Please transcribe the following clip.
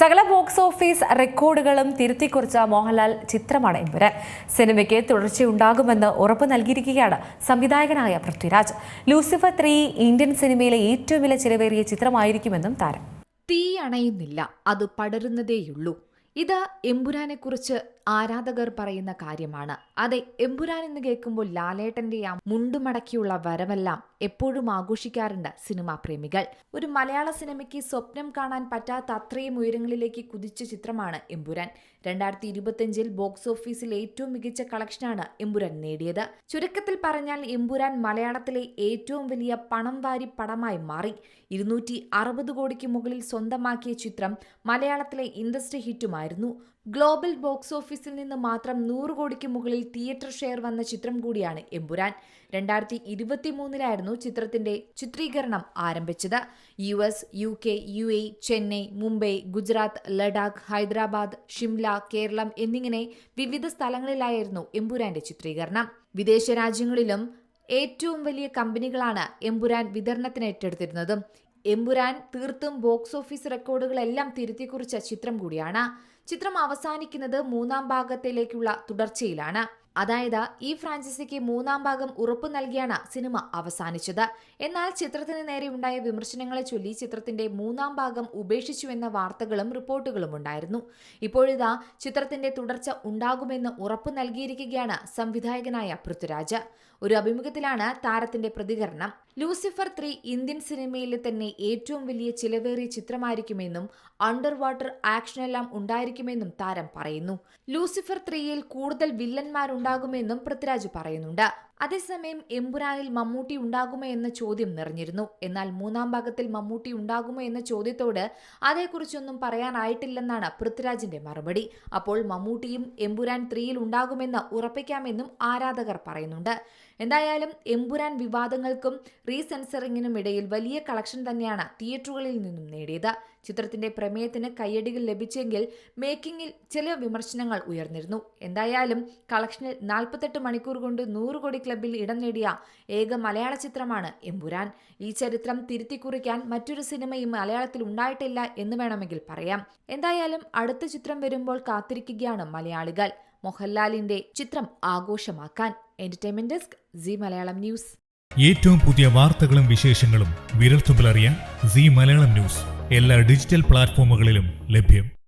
സകല box office റെക്കോർഡുകളും തിരുത്തിക്കുറിച്ച മോഹൻലാൽ ചിത്രമാണ് ഇവർ. സിനിമയ്ക്ക് തുടർച്ചയുണ്ടാകുമെന്ന് ഉറപ്പ് നൽകിയിരിക്കുകയാണ് സംവിധായകനായ പൃഥ്വിരാജ്. ലൂസിഫർ ത്രീ ഇന്ത്യൻ സിനിമയിലെ ഏറ്റവും വില ചിലവേറിയ ചിത്രമായിരിക്കുമെന്നും താരം. തീ അണയുന്നില്ല അത് പടരുന്നതേയുള്ളൂ. ഇത് എമ്പുരാനെക്കുറിച്ച് ആരാധകർ പറയുന്ന കാര്യമാണ്. അതെ എമ്പുരാൻ എന്ന് കേൾക്കുമ്പോൾ ലാലേട്ടന്റെ ആ മുണ്ടുമടക്കിയുള്ള വരവെല്ലാം എപ്പോഴും ആഘോഷിക്കാറുണ്ട് സിനിമാ പ്രേമികൾ. ഒരു മലയാള സിനിമയ്ക്ക് സ്വപ്നം കാണാൻ പറ്റാത്ത അത്രയും ഉയരങ്ങളിലേക്ക് കുതിച്ച ചിത്രമാണ് എമ്പുരാൻ. രണ്ടായിരത്തി ഇരുപത്തിയഞ്ചിൽ ബോക്സ് ഓഫീസിൽ ഏറ്റവും മികച്ച കളക്ഷനാണ് എമ്പുരാൻ നേടിയത്. ചുരുക്കത്തിൽ പറഞ്ഞാൽ എമ്പുരാൻ മലയാളത്തിലെ ഏറ്റവും വലിയ പണം വാരി പടമായി മാറി. ഇരുന്നൂറ്റി അറുപത് കോടിക്ക് മുകളിൽ സ്വന്തമാക്കിയ ചിത്രം മലയാളത്തിലെ ഇൻഡസ്ട്രി ഹിറ്റുമായിരുന്നു ഗ്ലോബൽ ബോക്സ് ഓഫീസിൽ നിന്ന് മാത്രം നൂറ് കോടിക്ക് മുകളിൽ തിയേറ്റർ ഷെയർ വന്ന ചിത്രം കൂടിയാണ് എമ്പുരാൻ. രണ്ടായിരത്തി ഇരുപത്തി മൂന്നിലായിരുന്നു ചിത്രത്തിന്റെ ചിത്രീകരണം ആരംഭിച്ചത്. U S U K U A Chennai Mumbai Gujarat Ladakh Hyderabad Shimla Keralam എന്നിങ്ങനെ വിവിധ സ്ഥലങ്ങളിലായിരുന്നു എമ്പുരാന്റെ ചിത്രീകരണം. വിദേശ രാജ്യങ്ങളിലും ഏറ്റവും വലിയ കമ്പനികളാണ് എമ്പുരാൻ വിതരണത്തിന് ഏറ്റെടുത്തിരുന്നത്. എമ്പുരാൻ തീർത്തും ബോക്സ് ഓഫീസ് റെക്കോർഡുകളെല്ലാം തിരുത്തിക്കുറിച്ച ചിത്രം കൂടിയാണ്. ചിത്രം അവസാനിക്കുന്നത് മൂന്നാം ഭാഗത്തിലേക്കുള്ള തുടർച്ചയിലാണ്. അതായത് ഈ ഫ്രാഞ്ചൈസിക്ക് മൂന്നാം ഭാഗം ഉറപ്പു നൽകിയാണ് സിനിമ അവസാനിച്ചത്. എന്നാൽ ചിത്രത്തിന് നേരെ ഉണ്ടായ വിമർശനങ്ങളെ ചൊല്ലി ചിത്രത്തിന്റെ മൂന്നാം ഭാഗം ഉപേക്ഷിച്ചുവെന്ന വാർത്തകളും റിപ്പോർട്ടുകളും ഉണ്ടായിരുന്നു. ഇപ്പോഴിതാ ചിത്രത്തിന്റെ തുടർച്ച ഉണ്ടാകുമെന്ന് ഉറപ്പു നൽകിയിരിക്കുകയാണ് സംവിധായകനായ പൃഥ്വിരാജ്. ഒരു അഭിമുഖത്തിലാണ് താരത്തിന്റെ പ്രതികരണം. ലൂസിഫർ ത്രീ ഇന്ത്യൻ സിനിമയിലെ തന്നെ ഏറ്റവും വലിയ ചിലവേറിയ ചിത്രമായിരിക്കുമെന്നും അണ്ടർ വാട്ടർ ആക്ഷനെല്ലാം ഉണ്ടായിരിക്കുമെന്നും താരം പറയുന്നു. ലൂസിഫർ ത്രീയിൽ കൂടുതൽ വില്ലന്മാരുണ്ടാകുമെന്നും പൃഥ്വിരാജ് പറയുന്നുണ്ട് അതേസമയം എമ്പുരാനിൽ മമ്മൂട്ടി ഉണ്ടാകുമോ എന്ന ചോദ്യം നിറഞ്ഞിരുന്നു. എന്നാൽ മൂന്നാം ഭാഗത്തിൽ മമ്മൂട്ടി ഉണ്ടാകുമോ എന്ന ചോദ്യത്തോട് അതേക്കുറിച്ചൊന്നും പറയാനായിട്ടില്ലെന്നാണ് പൃഥ്വിരാജിന്റെ മറുപടി. അപ്പോൾ മമ്മൂട്ടിയും എമ്പുരാൻ ത്രീയിൽ ഉണ്ടാകുമെന്ന് ഉറപ്പിക്കാമെന്നും ആരാധകർ പറയുന്നുണ്ട്. എന്തായാലും എമ്പുരാൻ വിവാദങ്ങൾക്കും റീസെൻസറിങ്ങിനും ഇടയിൽ വലിയ കളക്ഷൻ തന്നെയാണ് തിയേറ്ററുകളിൽ നിന്നും നേടിയത്. ചിത്രത്തിന്റെ പ്രമേയത്തിന് കയ്യടികൾ ലഭിച്ചെങ്കിൽ മേക്കിംഗിൽ ചില വിമർശനങ്ങൾ ഉയർന്നിരുന്നു. എന്തായാലും കളക്ഷനിൽ നാൽപ്പത്തെട്ട് മണിക്കൂർ കൊണ്ട് നൂറ് കോടി ക്ലബിൽ ഇടം നേടിയ ഏക മലയാള ചിത്രമാണ് എമ്പുരാൻ. ഈ ചരിത്രം തിരുത്തിക്കുറിക്കാൻ മറ്റൊരു സിനിമയും മലയാളത്തിൽ ഉണ്ടായിട്ടില്ല എന്ന് വേണമെങ്കിൽ പറയാം. എന്തായാലും അടുത്ത ചിത്രം വരുമ്പോൾ കാത്തിരിക്കുകയാണ് മലയാളികൾ. മോഹൻലാലിന്റെ ചിത്രം ആഘോഷമാക്കാൻ. Entertainment desk Zee Malayalam news ഏറ്റവും പുതിയ വാർത്തകളും വിശേഷങ്ങളും വിരൽത്തുമ്പിൽ അറിയാൻ സി മലയാളം ന്യൂസ് എല്ലാ ഡിജിറ്റൽ പ്ലാറ്റ്ഫോമുകളിലും ലഭ്യം.